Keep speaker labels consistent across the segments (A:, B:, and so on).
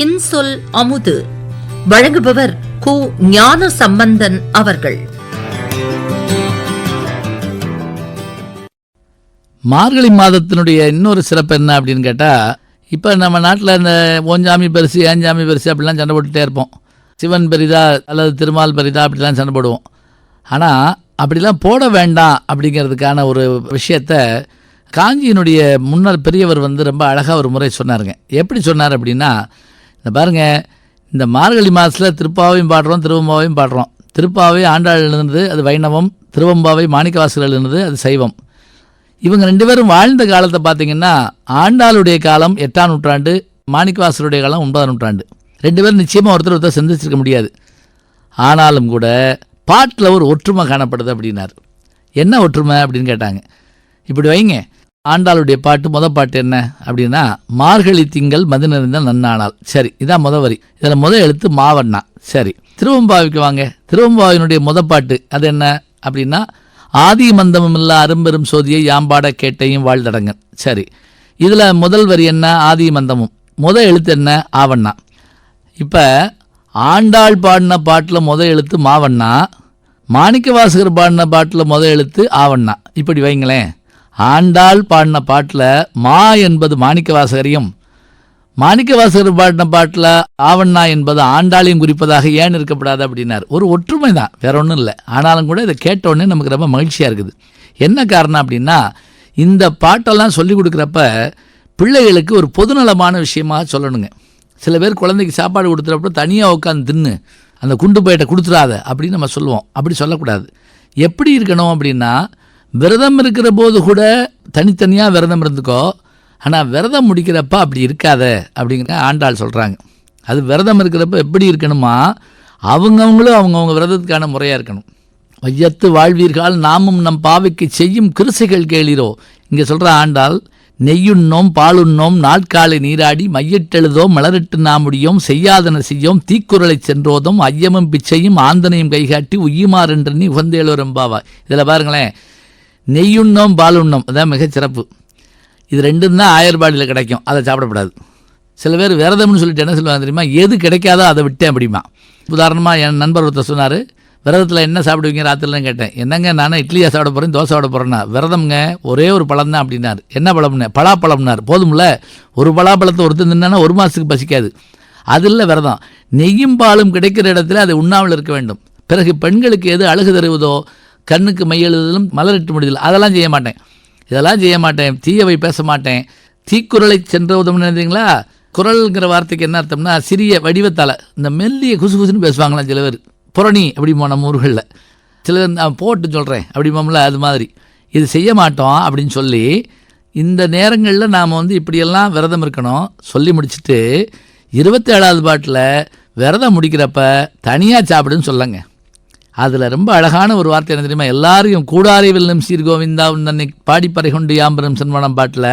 A: இன்சொல் அமுது. வழங்குபவர் கு ஞான சம்பந்தன் அவர்கள்.
B: மார்கழி மாதத்தினுடைய இன்னொரு சிறப்பு என்ன அப்படின்னு கேட்டால் இப்போ நம்ம நாட்டில் இந்த ஓஞ்சாமி பெருசு ஏஞ்சாமி பெருசு அப்படிலாம் சண்டை போட்டுகிட்டே இருப்போம். சிவன் பெரிதா அல்லது திருமால் பெரிதா அப்படிலாம் சண்டை போடுவோம். ஆனால் அப்படிலாம் போட வேண்டாம் அப்படிங்கிறதுக்கான ஒரு விஷயத்த காஞ்சியினுடைய முன்னர் பெரியவர் வந்து ரொம்ப அழகாக ஒரு முறை சொன்னாருங்க. எப்படி சொன்னார் அப்படின்னா இந்த பாருங்க. இந்த மார்கழி மாதத்தில் திருப்பாவையும் பாடுறோம் திருவம்பாவையும் பாடுறோம். திருப்பாவை ஆண்டாள் எழுந்தது அது வைணவம். திருவம்பாவை மாணிக்கவாசகர் எழுந்தது அது சைவம். இவங்க ரெண்டு பேரும் வாழ்ந்த காலத்தை பார்த்தீங்கன்னா ஆண்டாளுடைய காலம் எட்டாம் நூற்றாண்டு மாணிக்கவாசலுடைய காலம் ஒன்பதாம் நூற்றாண்டு. ரெண்டு பேரும் நிச்சயமாக ஒருத்தர் ஒருத்தர் சந்திச்சிருக்க முடியாது. ஆனாலும் கூட பாட்டில் ஒரு ஒற்றுமை காணப்படுது அப்படின்னார். என்ன ஒற்றுமை அப்படின்னு கேட்டாங்க. இப்படி வைங்க. ஆண்டாளுடைய பாட்டு முத பாட்டு என்ன? அப்படின்னா மார்கழி திங்கள் மது நிறைந்த சரி இதான் முத வரி. இதில் முத எழுத்து மாவண்ணா. சரி திருவம்பாவிக்கு வாங்க. திருவம்பாவினுடைய முத பாட்டு அது என்ன? அப்படின்னா ஆதி மந்தமும் இல்ல அரும்பெரும் சோதியை யாம்பாட கேட்டையும் வாழ்தடங்கன் சரி இதில் முதல் வரி என்ன? ஆதி மந்தமும். முத எழுத்து என்ன? ஆவண்ணா. இப்போ ஆண்டாள் பாடின பாட்டில் முத எழுத்து மாவண்ணா. மாணிக்கவாசகர் பாடின பாட்டில் முத எழுத்து ஆவண்ணா. இப்படி வைங்களேன். ஆண்டாள் பாடின பாட்டில் மா என்பது மாணிக்கவாசகரையும் மாணிக்கவாசகர் பாடின பாட்டில் ஆவண்ணா என்பது ஆண்டாளையும் குறிப்பதாக ஏன் இருக்கப்படாது அப்படின்னார். ஒரு ஒற்றுமை தான் வேற ஒன்றும் இல்லை. ஆனாலும் கூட இதை கேட்ட நமக்கு ரொம்ப மகிழ்ச்சியாக இருக்குது. என்ன காரணம் அப்படின்னா இந்த பாட்டெல்லாம் சொல்லி கொடுக்குறப்ப பிள்ளைகளுக்கு ஒரு பொதுநலமான விஷயமாக சொல்லணுங்க. சில பேர் குழந்தைக்கு சாப்பாடு கொடுத்துறப்ப தனியாக உட்காந்து தின்னு அந்த குண்டு பயிட்டை கொடுத்துடாத அப்படின்னு நம்ம சொல்லுவோம். அப்படி சொல்லக்கூடாது. எப்படி இருக்கணும் அப்படின்னா விரதம் இருக்கிற போது கூட தனித்தனியாக விரதம் இருந்துக்கோ. ஆனால் விரதம் முடிக்கிறப்ப அப்படி இருக்காத அப்படிங்கிற ஆண்டாள் சொல்கிறாங்க அது விரதம் இருக்கிறப்ப எப்படி இருக்கணுமா? அவங்கவுங்களும் அவங்கவுங்க விரதத்துக்கான முறையாக இருக்கணும். வையத்து வாழ்வீர்கள் நாமும் நம் பாவைக்கு செய்யும் கிருசைகள் கேளீரோ. இங்கே சொல்கிற ஆண்டாள் நெய்யுண்ணோம் பாலுண்ணோம் நாட்காலை நீராடி மையிட்டெழுதோம் மலரிட்டு நாமுடியோம் செய்யாதன செய்யோம் தீக்குறளை சென்றோதும் ஐயமும் பிச்சையும் ஆந்தனையும் கைகாட்டி உய்யுமாறென்று நீ உகந்தேளோரம்பாவா இதில் பாருங்களேன் நெய்யுண்ணோம் பாலுண்ணோம் அதான் மிகச் சிறப்பு. இது ரெண்டும் தான் ஆயர்பாடியில் கிடைக்கும். அதை சாப்பிடக்கூடாது சில பேர் விரதம்னு சொல்லிட்டு என்ன சொல்லுவாங்க தெரியுமா? எது கிடைக்காதோ அதை விட்டேன் அப்படிமா. உதாரணமாக என் நண்பர் ஒருத்தர் சொன்னார் விரதத்தில் என்ன சாப்பிடுவீங்க? ராத்திரிலாம் கேட்டேன். என்னங்க நானும் இட்லியா சாப்பிட போகிறேன் தோசை சாப்பிட போகிறேன்னா விரதம்ங்க ஒரே ஒரு பழம் தான் அப்படின்னார். என்ன பழம்னு? பலாப்பழம்னார். போதும்ல ஒரு பலாப்பழத்தை ஒருத்தர் தின்னா ஒரு மாதத்துக்கு பசிக்காது. அது இல்லை விரதம். நெய்யும் பாலும் கிடைக்கிற இடத்துல அது உண்ணாமல் இருக்க வேண்டும். பிறகு பெண்களுக்கு எது அழகு தருவதோ கண்ணுக்கு மையெழுதலும் மலரிட்டு முடிதல். அதெல்லாம் செய்ய மாட்டேன். இதெல்லாம் செய்ய மாட்டேன். தீயவை பேச மாட்டேன். தீக்குறளை சென்ற உதவும் நினைத்தீங்களா குரல்ங்கிற வார்த்தைக்கு என்ன அர்த்தம்னா சிறிய வடிவத்தால். இந்த மெல்லிய குசு குசுன்னு பேசுவாங்களாம் சில பேர். புரணி அப்படிமா நம்ம ஊர்களில். சில பேர் நான் போட்டு சொல்கிறேன் அப்படிமாம்ல அது மாதிரி. இது செய்ய மாட்டோம் அப்படின்னு சொல்லி இந்த நேரங்களில் நாம் வந்து இப்படியெல்லாம் விரதம் இருக்கணும். சொல்லி முடிச்சுட்டு இருபத்தேழாவது பாட்டில் விரதம் முடிக்கிறப்ப தனியாக சாப்பிடுன்னு சொல்லுங்க. அதில் ரொம்ப அழகான ஒரு வார்த்தை என்ன தெரியுமா? எல்லாரையும் கூடாரை வெல்லும் சீர்கோவிந்தா தன்னை பாடிப்பறை கொண்டு யாம்பரம் சென்வனம் பாட்டில்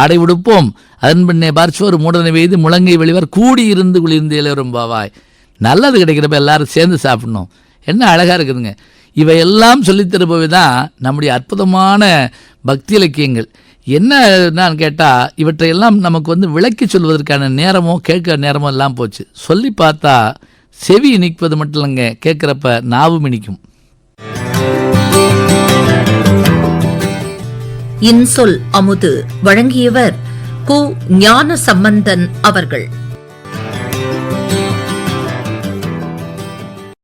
B: ஆடை உடுப்போம். அதன் பின்னே பார்ச்சோர் மூடனை வெய்து முழங்கை வெளிவர் கூடி இருந்து குளிர்ந்து இளையரும் பாவாய் நல்லது கிடைக்கிறப்ப எல்லாரும் சேர்ந்து சாப்பிடணும். என்ன அழகாக இருக்குதுங்க. இவையெல்லாம் சொல்லித்தருபவை தான் நம்முடைய அற்புதமான பக்தி இலக்கியங்கள். என்னன்னு கேட்டால் இவற்றையெல்லாம் நமக்கு வந்து விளக்கி சொல்வதற்கான நேரமோ கேட்க நேரமோ எல்லாம் போச்சு. சொல்லி பார்த்தா செவி இனிப்பது மட்டும் இல்லைங்க கேட்குறப்ப நாவும் இனிக்கும்.
A: இன்சொல் அமுது வழங்கியவர் கு ஞான சம்பந்தன் அவர்கள்.